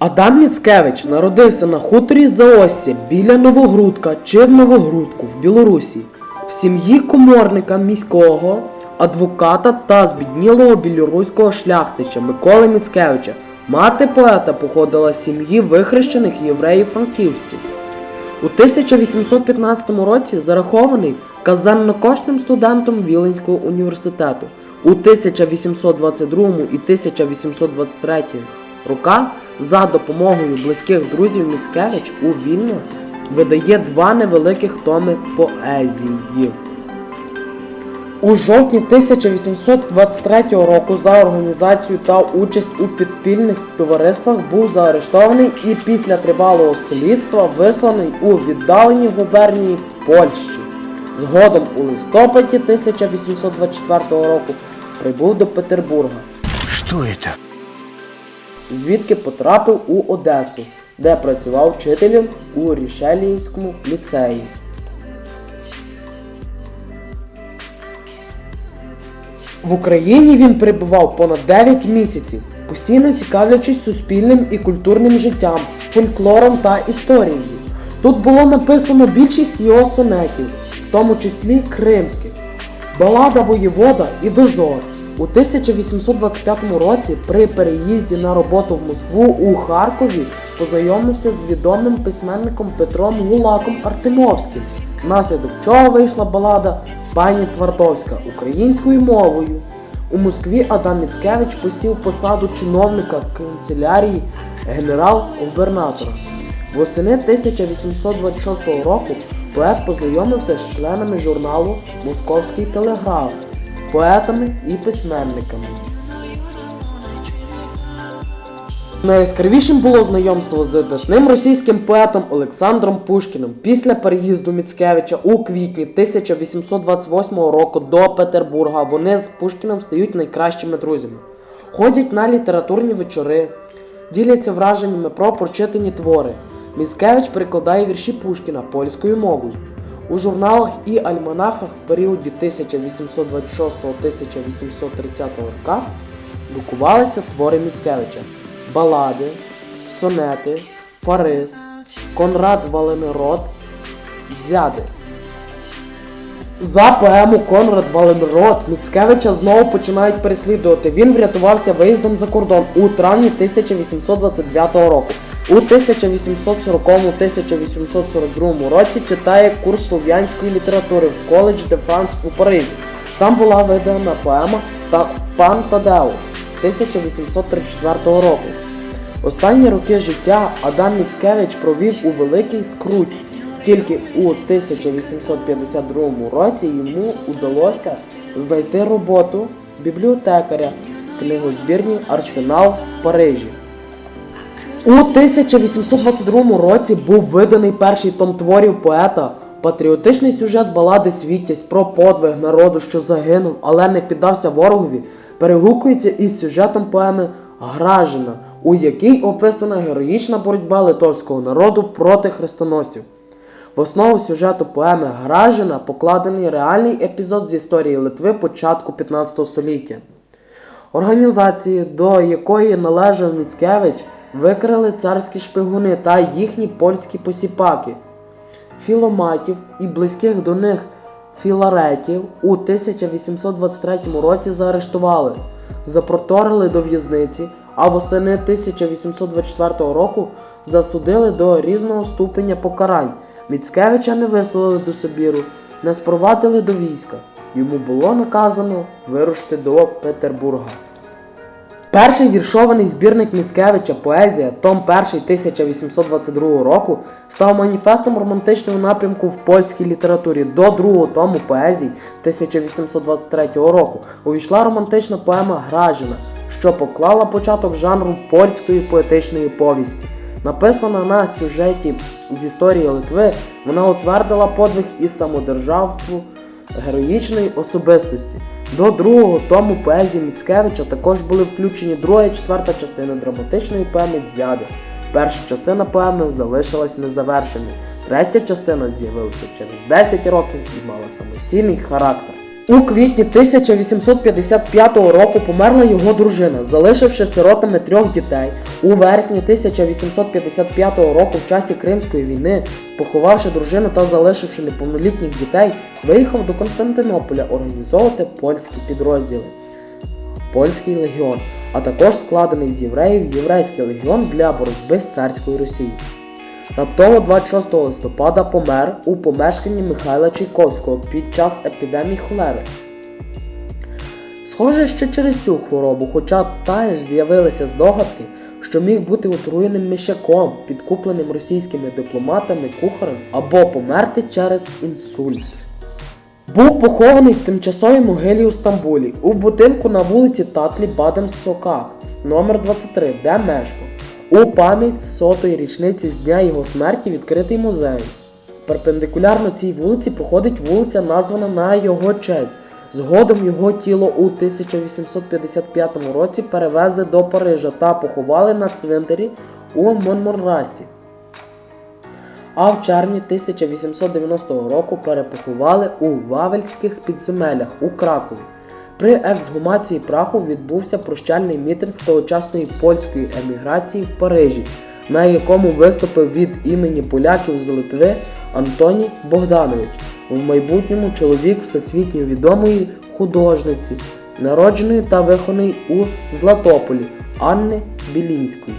Адам Міцкевич народився на хуторі Заоссі біля Новогрудка чи в Новогрудку в Білорусі, в сім'ї коморника міського, адвоката та збіднілого білоруського шляхтича Миколи Міцкевича. Мати поета походила з сім'ї вихрещених євреїв-франківців. У 1815 році зарахований казеннокошним студентом Віленського університету. У 1822 і 1823 роках за допомогою близьких друзів Міцкевич у Вільно видає два невеликих томи поезії. У жовтні 1823 року за організацію та участь у підпільних товариствах був заарештований і після тривалого слідства висланий у віддалені губернії Польщі. Згодом у листопаді 1824 року прибув до Петербурга, Что это? Звідки потрапив у Одесу, де працював вчителем у Рішеліївському ліцеї. В Україні він перебував понад 9 місяців, постійно цікавлячись суспільним і культурним життям, фольклором та історією. Тут було написано більшість його сонетів, в тому числі кримських. Балада воєвода і дозор. У 1825 році при переїзді на роботу в Москву у Харкові познайомився з відомим письменником Петром Гулаком Артемовським, внаслідок чого вийшла балада Пані Твардовська українською мовою. У Москві Адам Міцкевич посів посаду чиновника канцелярії генерал-губернатора. Восени 1826 року поет познайомився з членами журналу Московський телеграф, поетами і письменниками. Найяскравішим було знайомство з видатним російським поетом Олександром Пушкіним після переїзду Міцкевича у квітні 1828 року до Петербурга. Вони з Пушкіним стають найкращими друзями. Ходять на літературні вечори, діляться враженнями про прочитані твори. Міцкевич перекладає вірші Пушкіна польською мовою. У журналах і альманахах в періоді 1826-1830 роках друкувалися твори Міцкевича балади, сонети, фарис, Конрад Валенрод, дзяди. За поему Конрад Валенрод Міцкевича знову починають переслідувати. Він врятувався виїздом за кордон у травні 1829 року. У 1840-1842 році читає курс слов'янської літератури в коледж де Франс у Парижі. Там була видана поема та Пан Тадео 1834 року. Останні роки життя Адам Міцкевич провів у великій скруті. Тільки у 1852 році йому удалося знайти роботу бібліотекаря книгозбірні Арсенал в Парижі. У 1822 році був виданий перший том творів поета, патріотичний сюжет балади Світязь про подвиг народу, що загинув, але не піддався ворогові, перегукується із сюжетом поеми Гражина, у якій описана героїчна боротьба литовського народу проти хрестоносців. В основу сюжету поеми Гражина покладений реальний епізод з історії Литви початку 15 століття. Організації, до якої належав Міцкевич, викрили царські шпигуни та їхні польські посіпаки. Філоматів і близьких до них філаретів у 1823 році заарештували, запроторили до в'язниці, а восени 1824 року засудили до різного ступеня покарань. Міцкевича не вислали до Сибіру, не спровадили до війська. Йому було наказано вирушити до Петербурга. Перший віршований збірник Міцкевича Поезія, том 1 1822 року, став маніфестом романтичного напрямку в польській літературі. До другого тому поезії 1823 року увійшла романтична поема Гражина, що поклала початок жанру польської поетичної повісті. Написана на сюжеті з історії Литви, вона утвердила подвиг і самодержавству героїчної особистості. До другого тому поезії Міцкевича також були включені друга і четверта частина драматичної поеми Дзяди. Перша частина поеми залишилась незавершеною. Третя частина з'явилася через 10 років і мала самостійний характер. У квітні 1855 року померла його дружина, залишивши сиротами трьох дітей. У вересні 1855 року в часі Кримської війни, поховавши дружину та залишивши неповнолітніх дітей, виїхав до Константинополя організовувати польські підрозділи. Польський легіон, а також складений з євреїв Єврейський легіон для боротьби з царською Росією. Раптово 26 листопада помер у помешканні Михайла Чайковського під час епідемії холери. Схоже, що через цю хворобу, хоча теж з'явилися здогадки, що міг бути отруєним мішаком, підкупленим російськими дипломатами, кухарем, або померти через інсульт. Був похований в тимчасовій могилі у Стамбулі, у будинку на вулиці Татлі Бадем Сокак, номер 23, де мешкав. У пам'ять сотої річниці з дня його смерті відкритий музей. Перпендикулярно цій вулиці проходить вулиця, названа на його честь. Згодом його тіло у 1855 році перевезли до Парижа та поховали на цвинтарі у Монморрасті. А в червні 1890 року перепоховали у Вавельських підземеллях у Кракові. При ексгумації праху відбувся прощальний мітинг тогочасної польської еміграції в Парижі, на якому виступив від імені поляків з Литви Антоній Богданович, в майбутньому чоловік всесвітньо відомої художниці, народженої та вихованої у Златополі Анни Білінської.